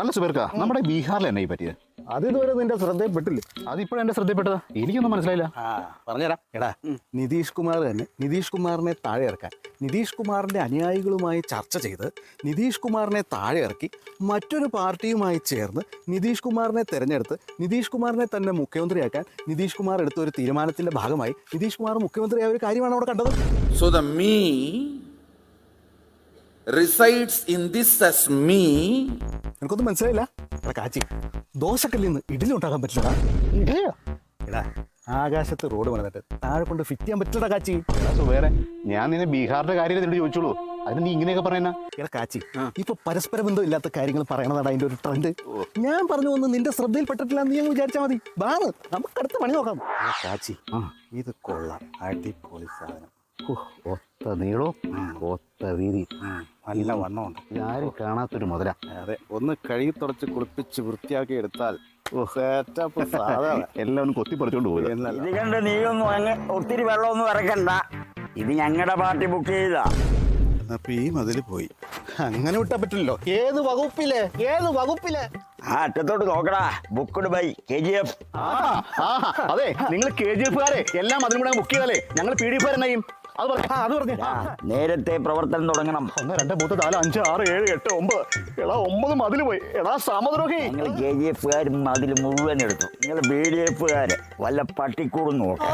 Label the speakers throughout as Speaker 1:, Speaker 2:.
Speaker 1: അല്ല സുബേർക്ക നമ്മുടെ ബീഹാറിൽ എന്നെ പറ്റിയത്
Speaker 2: അത് ഇതുവരെ നിന്റെ ശ്രദ്ധയിൽപ്പെട്ടില്ല
Speaker 1: അതിപ്പോഴും എന്റെ ശ്രദ്ധയിൽപ്പെട്ടതാ എനിക്കൊന്നും മനസ്സിലായില്ല പറഞ്ഞുതരാം എടാ നിതീഷ് കുമാർ തന്നെ നിതീഷ് കുമാറിനെ താഴെ ഇറക്കാൻ നിതീഷ് കുമാറിന്റെ അനുയായികളുമായി ചർച്ച ചെയ്ത് നിതീഷ് കുമാറിനെ താഴെ ഇറക്കി മറ്റൊരു പാർട്ടിയുമായി ചേർന്ന് നിതീഷ് കുമാറിനെ തെരഞ്ഞെടുത്ത് നിതീഷ് കുമാറിനെ തന്നെ മുഖ്യമന്ത്രിയാക്കാൻ നിതീഷ് കുമാർ എടുത്ത ഒരു തീരുമാനത്തിന്റെ ഭാഗമായി നിതീഷ് കുമാർ മുഖ്യമന്ത്രിയായ ഒരു കാര്യമാണ് അവിടെ കണ്ടത്
Speaker 3: so the me resides in this as me
Speaker 1: എനിക്കൊന്നും മനസ്സിലായില്ല എടാ കാച്ചി ദോശക്കല്ലിൽ നിന്ന് ഇഡ്ഡലി ഉണ്ടാക്കാൻ പറ്റില്ല എടാ ആകാശത്ത് റോഡ് വന്നിട്ട് താഴെ കൊണ്ട് ഫിറ്റ് ചെയ്യാൻ പറ്റില്ലടാ കാച്ചി
Speaker 2: വേറെ ഞാൻ നിന്നെ ബീഹാറിന്റെ കാര്യം എന്നിട്ട് ചോദിച്ചോളൂ അതിന് നീ ഇങ്ങനെയൊക്കെ പറയുന്ന
Speaker 1: എടാ കാച്ചി ഇപ്പൊ പരസ്പര ബന്ധം ഇല്ലാത്ത കാര്യങ്ങൾ പറയണതാണ് അതിന്റെ ഒരു ട്രെൻഡ് ഞാൻ പറഞ്ഞു ഒന്ന് നിന്റെ ശ്രദ്ധയിൽ പെട്ടിട്ടില്ല നീ അങ്ങ് വിചാരിച്ചാൽ മതി ബാ നമുക്ക് അടുത്ത പണി നോക്കാം
Speaker 2: കാച്ചി ഇത് കൊള്ളാം അടിപൊളി സാധനം ഒത്ത നീളവും ഒത്ത വീതി നല്ല വണ്ണമുണ്ട്
Speaker 1: ആരും കാണാത്തൊരു മുതല
Speaker 2: അതെ ഒന്ന് കഴുകി തുടച്ച് കുളിപ്പിച്ച് വൃത്തിയാക്കി എടുത്താൽ
Speaker 1: എല്ലാവരും കൊത്തി പറിച്ചോണ്ട് പോകും
Speaker 3: കണ്ട് നീ ഒന്നും അങ്ങ് ഒത്തിരി വെള്ളമൊന്നും ഇറക്കണ്ട ഇത് ഞങ്ങളുടെ പാർട്ടി ബുക്ക് ചെയ്താ
Speaker 2: അപ്പൊ ഈ മതിൽ പോയി
Speaker 1: അങ്ങനെ വിട്ടാ പറ്റില്ലല്ലോ ഏത് വകുപ്പിലേ ഏത് വകുപ്പിലേ
Speaker 3: ആ അറ്റത്തോട്ട് നോക്കടാ booked by K G F
Speaker 1: അതെ നിങ്ങൾ കെ ജി എഫുകാരെ എല്ലാം അതിലൂടെ ബുക്ക് ചെയ്താലേ ഞങ്ങൾ പി ഡി എഫുകാരെന്നയും
Speaker 3: നേരത്തെ പ്രവർത്തനം തുടങ്ങണം
Speaker 1: രണ്ട് മൂത്ത് നാല് അഞ്ച് ആറ് ഏഴ് എട്ട് ഒമ്പത് എടാ ഒമ്പത് മതിൽ പോയി എടാ സാമദ്രോഹി
Speaker 3: നിങ്ങൾ കെ ജി എഫുകാർ മതിൽ മുഴുവൻ എടുത്തു നിങ്ങൾ ബി ഡി എഫുകാര് വല്ല പട്ടിക്കൂടും നോക്കാം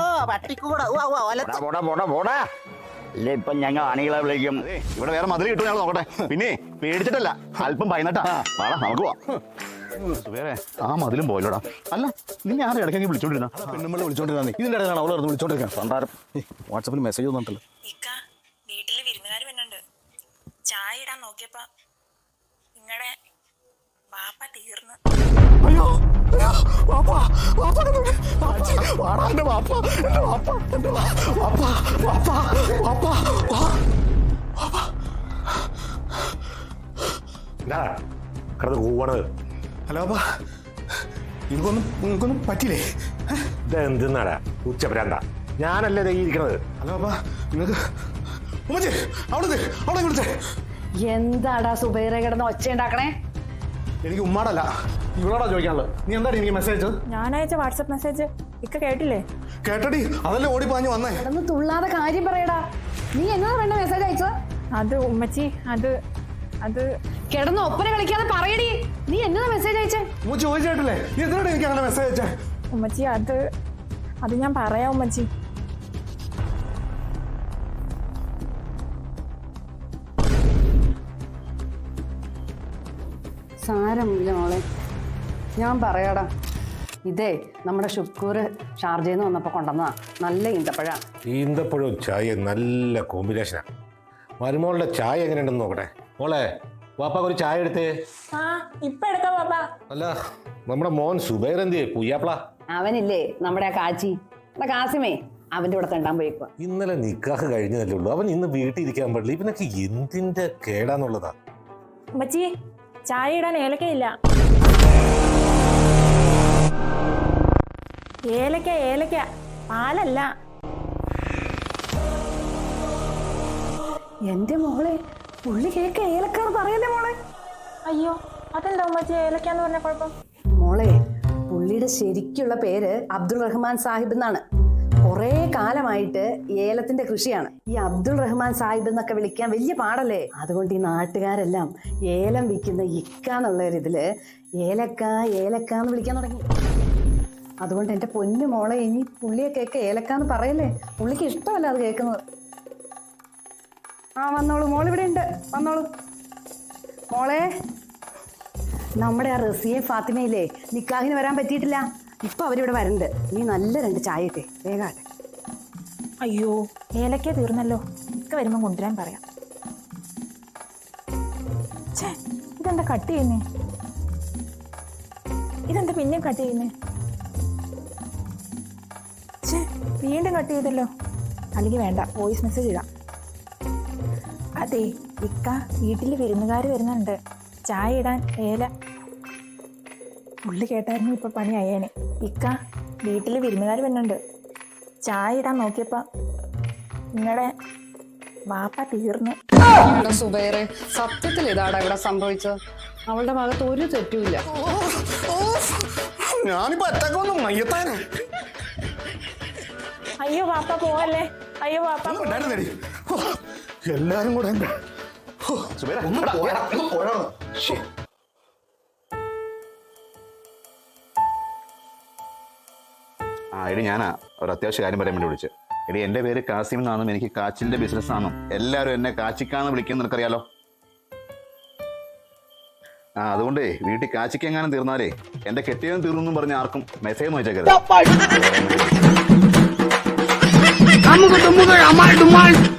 Speaker 3: അല്ലേ ഇപ്പൊ ഞങ്ങൾ അണികളെ വിളിക്കും
Speaker 1: ഇവിടെ വേറെ മതിൽ കിട്ടും ഞങ്ങൾ നോക്കട്ടെ പിന്നെ പേടിച്ചിട്ടല്ല അല്പം പൈനട്ടാ നമുക്ക് പോവാം ആ മതിലും പോയല്ലോടാ അല്ല നിന്നെ ആരും ഇടയ്ക്കെങ്കിൽ വിളിച്ചോണ്ടിരുന്ന പെണ്ണുമ്പോൾ വിളിച്ചോണ്ടിരുന്ന ഇതിന്റെ ഇടയിലാണ് അവളെ വിളിച്ചോണ്ടിരിക്കാൻ സണ്ടാരം വാട്സപ്പിൽ മെസ്സേജ് ഒന്നുണ്ടല്ലോ
Speaker 4: വീട്ടില് വിരുന്നുകാർ ചായ ഇടാൻ
Speaker 1: അയ്യോ കൂവണത് ഹലോ അപ്പാ നിങ്ങൾക്കൊന്നും നിങ്ങൾക്കൊന്നും പറ്റില്ലേ
Speaker 2: ഇതെന്തിന്നാടാ ഉച്ചഭ്രാന്ത ഞാനല്ലേ ദേ ഇരിക്കണത്
Speaker 1: ഹലോ അപ്പാ നിങ്ങൾക്ക് ഉമ്മച്ചേ അവിടെ അവിടെ വിളിച്ചേ
Speaker 5: എന്താടാ സുബൈറെ കിടന്ന് ഒച്ചയുണ്ടാക്കണേ
Speaker 1: എനിക്ക് ഉമ്മാടല്ല ഇവളോടാ ചോദിക്കാനുള്ളത് നീ എന്താടി എനിക്ക് മെസ്സേജ്
Speaker 5: ഞാൻ അയച്ച വാട്സപ്പ് മെസ്സേജ് ഇക്ക കേട്ടില്ലേ
Speaker 1: കേട്ടടി അതല്ലേ ഓടി പാഞ്ഞു വന്നേ
Speaker 5: കിടന്ന് തുള്ളാതെ കാര്യം പറയടാ നീ എന്നാ വേണ്ട മെസ്സേജ് അയച്ചത് അത് ഉമ്മച്ചി അത് അത് കിടന്ന് ഒപ്പന കളിക്കാതെ പറയടി നീ എന്നതാ മെസ്സേജ് അയച്ചേ
Speaker 1: ഉമ്മ ചോദിച്ചിട്ടില്ലേ എന്തിനാണ് എനിക്ക് അങ്ങനെ മെസ്സേജ് അയച്ചേ
Speaker 5: ഉമ്മച്ചി അത് അത് ഞാൻ പറയാം ഉമ്മച്ചി സാരമില്ല മോളെ ഞാൻ പറയാടാ ഇതേ നമ്മുടെ ഷുക്കൂർ ചാർജ് നിന്ന് വന്നപ്പോൾ കൊണ്ടുവന്നതാ നല്ല ഈന്തപ്പഴ
Speaker 2: ഈന്തപ്പഴവും ചായ നല്ല കോമ്പിനേഷനാ മരുമോളുടെ ചായ എങ്ങനെയുണ്ടെന്ന് നോക്കട്ടെ മോളെ വാപ്പാ ഒരു ചായ എടുത്തേ
Speaker 6: ആ ഇപ്പൊ എടുക്കാം വാപ്പാ
Speaker 2: അല്ല നമ്മുടെ മോൻ സുബൈർ എന്ത് കുയ്യാപ്ല
Speaker 6: അവനില്ലേ നമ്മുടെ ആ കാച്ചി കാസിമേ അവന്റെ കൂടെ കണ്ടാൻ പോയിക്കോ
Speaker 2: ഇന്നലെ നിക്കാഹ് കഴിഞ്ഞതല്ലേ ഉള്ളൂ അവൻ ഇന്ന് വീട്ടിൽ ഇരിക്കാൻ പാടില്ല നിനക്ക് എന്തിന്റെ കേടാന്നുള്ളതാ
Speaker 5: അമ്മച്ചി ചായ ഇടാൻ ഏലക്കയില്ല ഏലക്ക ഏലക്ക പാലല്ല എന്റെ മോളെ പുള്ളി കേക്ക് ഏലക്കാന്ന് പറയല്ലേ മോളെ അയ്യോ അതെന്താ ഉമ്മച്ചി ഏലക്കാന്ന് പറഞ്ഞ കുഴപ്പം മോളെ പുള്ളിയുടെ ശരിക്കുള്ള പേര് അബ്ദുൾ റഹ്മാൻ സാഹിബ് എന്നാണ് കുറേ കാലമായിട്ട് ഏലത്തിന്റെ കൃഷിയാണ് ഈ അബ്ദുൾ റഹ്മാൻ സാഹിബ് എന്നൊക്കെ വിളിക്കാൻ വലിയ പാടല്ലേ അതുകൊണ്ട് ഈ നാട്ടുകാരെല്ലാം ഏലം വിൽക്കുന്ന ഇക്ക എന്നുള്ള ഒരു ഇതില് ഏലക്ക ഏലക്ക എന്ന് വിളിക്കാൻ തുടങ്ങി അതുകൊണ്ട് എൻ്റെ പൊന്നു മോളെ ഇനി പുള്ളിയെ കേക്ക് ഏലക്കാന്ന് പറയല്ലേ പുള്ളിക്ക് ഇഷ്ടമല്ല അത് കേൾക്കുന്നത് ആ വന്നോളൂ മോൾ ഇവിടെ ഉണ്ട് വന്നോളൂ മോളെ നമ്മുടെ ആ റസിയെ ഫാത്തിമയില്ലേ നിക്കാഹിന് വരാൻ പറ്റിയിട്ടില്ല ഇപ്പൊ അവരിവിടെ വരണ്ട് നീ നല്ല രണ്ട് ചായ ഇട്ടേ വേഗാട്ടെ അയ്യോ ഏലക്ക തീർന്നല്ലോ ഇക്ക വരുമ്പോ കൊണ്ടുവരാൻ പറയാം ഇതെന്താ കട്ട് ചെയ്യുന്നേ ഇതെന്താ പിന്നെ കട്ട് ചെയ്യുന്നേ വീണ്ടും കട്ട് ചെയ്തല്ലോ അല്ലെങ്കിൽ വേണ്ട വോയിസ് മെസ്സേജ് ഇടാം അതെ ഇക്ക വീട്ടിൽ വിരുന്നുകാർ വരുന്നുണ്ട് ചായ ഇടാൻ ഏല ഉള്ളു കേട്ടായിരുന്നു ഇപ്പോൾ പണി അയ്യനെ ഇക്ക വീട്ടിൽ വിരുന്നുകാർ വരുന്നുണ്ട് ചായ ഇടാൻ നോക്കിയപ്പോൾ നിങ്ങളുടെ വാപ്പ തീർന്നു
Speaker 6: സുബേറെ സത്യത്തിൽ ഇതാടാ ഇവിടെ സംഭവിച്ചത്
Speaker 5: അവളുടെ ഭാഗത്ത് ഒരു തെറ്റുമില്ല ഞാനിപ്പോ അയ്യോ വാപ്പ പോവല്ലേ അയ്യോ വാപ്പ
Speaker 1: എല്ലാരും കൂടെ
Speaker 2: ആ എടി ഞാനാ ഒരു അത്യാവശ്യ കാര്യം പറയാൻ വേണ്ടി വിളിച്ചു എടി എൻ്റെ പേര് കാസിം എന്നാണെന്നും എനിക്ക് കാച്ചിലിന്റെ ബിസിനസ് ആണെന്നും എല്ലാവരും എന്നെ കാച്ചിക്കാന്ന് വിളിക്കുന്ന നിനക്കറിയാലോ ആ അതുകൊണ്ടേ വീട്ടിൽ കാച്ചിക്കെങ്ങാനും തീർന്നാലേ എൻ്റെ കെട്ടിയവൻ തീർന്നു എന്നും ആർക്കും മെസ്സേജ് വെച്ചേക്കരുത് അമ്മുക്ക്